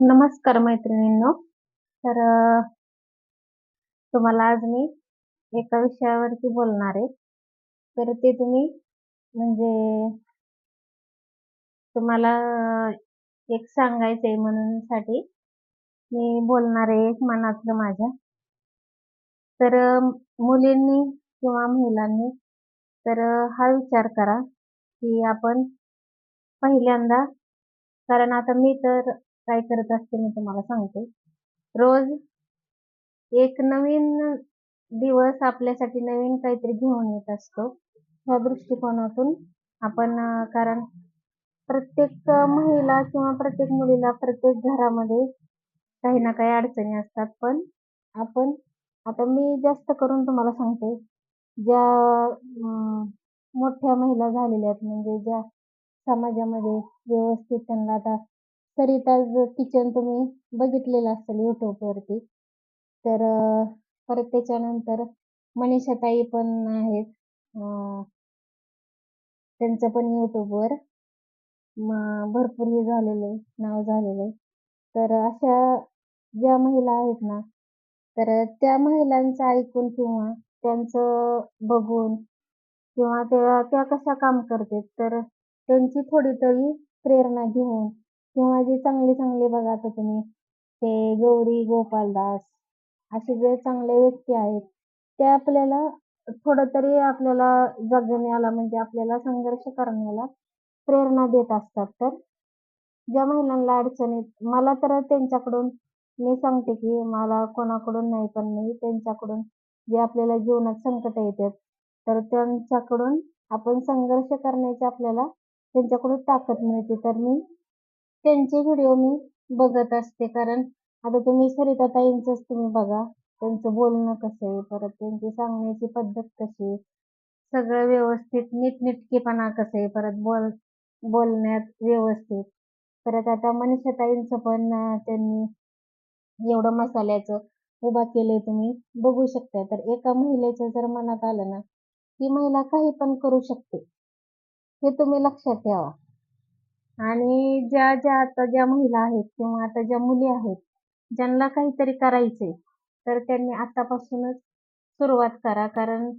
नमस्कार मैत्रिणींनो. तर तुम्हाला आज मी एका विषयावरती बोलणार आहे. तर ते तुम्ही म्हणजे तुम्हाला एक एक सांगायचंय म्हणून साठी मी बोलणार आहे एक मनातलं माझ्या. तर मुलींनी किंवा महिलांनी तर हा विचार करा की आपण पहिल्यांदा कारण आता मी तर काय करत असते मी तुम्हाला सांगते. रोज एक नवीन दिवस आपल्यासाठी नवीन काहीतरी घेऊन येत असतो. ह्या दृष्टिकोनातून आपण कारण प्रत्येक महिला किंवा प्रत्येक मुलीला प्रत्येक घरामध्ये काही ना काही अडचणी असतात. पण आपण आता मी जास्त करून तुम्हाला सांगते ज्या मोठ्या महिला झालेल्या आहेत म्हणजे ज्या समाजामध्ये व्यवस्थित त्यांना आता सरिताज किचन तुम्ही बघितलेलं असेल युट्यूबवरती तर परत त्याच्यानंतर मनीषाताई पण आहेत. त्यांचं पण युट्यूबवर भरपूर हे झालेलं आहे नाव झालेलं. आहे तर अशा ज्या महिला आहेत ना तर त्या महिलांचं ऐकून किंवा त्यांचं बघून किंवा त्या त्या कशा काम करतात तर त्यांची थोडी तरी प्रेरणा घेऊन किंवा जे चांगले चांगले बघा आता तुम्ही ते गौरी गोपालदास असे जे चांगले व्यक्ती आहेत ते आपल्याला थोडं तरी आपल्याला जगण्याला म्हणजे आपल्याला संघर्ष करण्याला प्रेरणा देत असतात. तर ज्या महिलांना अडचणीत मला तर त्यांच्याकडून मी सांगते की मला कोणाकडून नाही पण मी त्यांच्याकडून जे आपल्याला जीवनात संकट येतात तर त्यांच्याकडून आपण संघर्ष करण्याची आपल्याला त्यांच्याकडून ताकद मिळते. तर मी त्यांचे व्हिडिओ मी बघत असते. कारण आता तुम्ही सरिताताईंचंच तुम्ही बघा. त्यांचं बोलणं कसं आहे परत त्यांची सांगण्याची पद्धत कशी आहे. सगळं व्यवस्थित नीटनिटकेपणा कसं आहे परत बोल बोलण्यात व्यवस्थित. परत आता मनीषाताईंचं पण त्यांनी एवढं मसाल्याचं उभा केलंय तुम्ही बघू शकता. तर एका महिलेचं जर मनात आलं ना ती महिला काही पण करू शकते. हे तुम्ही लक्षात ठेवा. आणि ज्या ज्या आता ज्या महिला आहेत किंवा आता ज्या मुली आहेत ज्यांना काहीतरी करायचंय तर त्यांनी आतापासूनच सुरुवात करा. कारण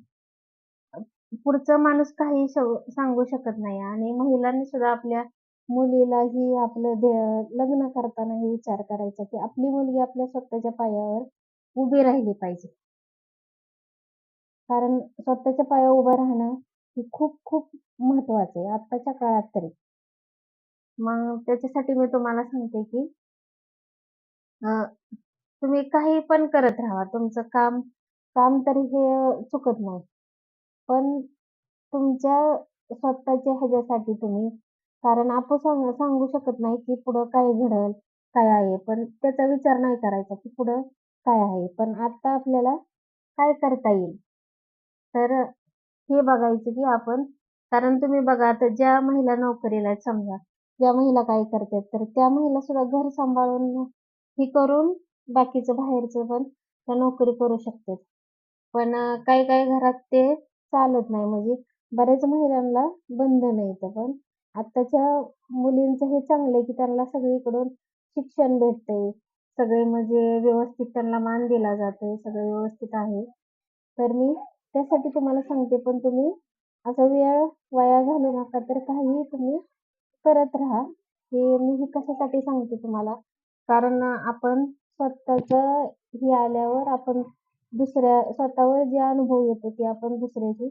पुढचा माणूस काही सांगू शकत नाही आणि महिलांनी सुद्धा आपल्या मुलीलाही आपलं दे- लग्न करताना हे विचार करायचा की आपली मुलगी आपल्या स्वतःच्या पायावर उभी राहिली पाहिजे. कारण स्वतःच्या पायावर उभं राहणं हे खूप खूप महत्वाचं आहे आत्ताच्या काळात तरी. मग त्याच्यासाठी मी तुम्हाला सांगते की तुम्ही काही पण करत राहा. तुमचं काम काम तरी हे चुकत नाही. पण तुमच्या स्वतःच्या ह्याच्यासाठी तुम्ही कारण आपण सांग सांगू शकत नाही की पुढं काय घडल काय आहे. पण त्याचा विचार नाही करायचा की पुढं काय आहे. पण आता आपल्याला काय करता येईल? तर हे बघायचं की आपण कारण तुम्ही बघा आता ज्या महिला नोकरीला आहेत समजा ज्या महिला काय करतात तर त्या महिला सुद्धा घर सांभाळून ही करून बाकीचं बाहेरचं पण त्या नोकरी करू शकतात. पण काही काही घरात ते चालत नाही. म्हणजे बऱ्याच महिलांना बंधन येतं पण. आत्ताच्या मुलींचं हे चांगलं आहे की त्यांना सगळीकडून शिक्षण भेटतंय. सगळे म्हणजे व्यवस्थित त्यांना मान दिला जातोय सगळं व्यवस्थित आहे. तर मी त्यासाठी तुम्हाला सांगते पण तुम्ही असा वेळ वाया घालू नका. तर काही तुम्ही करत राहा हे मी हे कशासाठी सांगते तुम्हाला? कारण आपण स्वतःचं हे आल्यावर आपण दुसऱ्या स्वतःवर जे अनुभव येतो ते आपण दुसऱ्याशी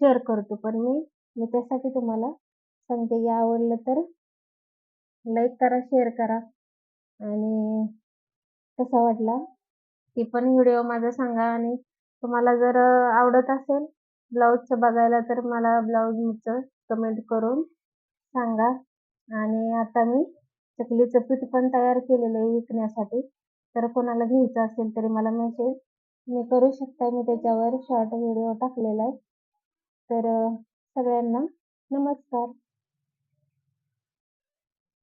शेअर करतो. पण मी मी त्यासाठी तुम्हाला सांगते की आवडलं तर लाईक करा शेअर करा. आणि कसा वाटला? ती पण व्हिडिओ माझा सांगा. आणि तुम्हाला जर आवडत असेल ब्लाऊजचं बघायला तर मला ब्लाऊजचं कमेंट करून सांगा. आणि आता मी चकलीचं पीठ पण तयार केलेलं आहे विकण्यासाठी. तर कोणाला घ्यायचं असेल तरी मला मेसेज मी करू शकता मी त्याच्यावर शॉर्ट व्हिडिओ टाकलेला आहे. तर सगळ्यांना नमस्कार.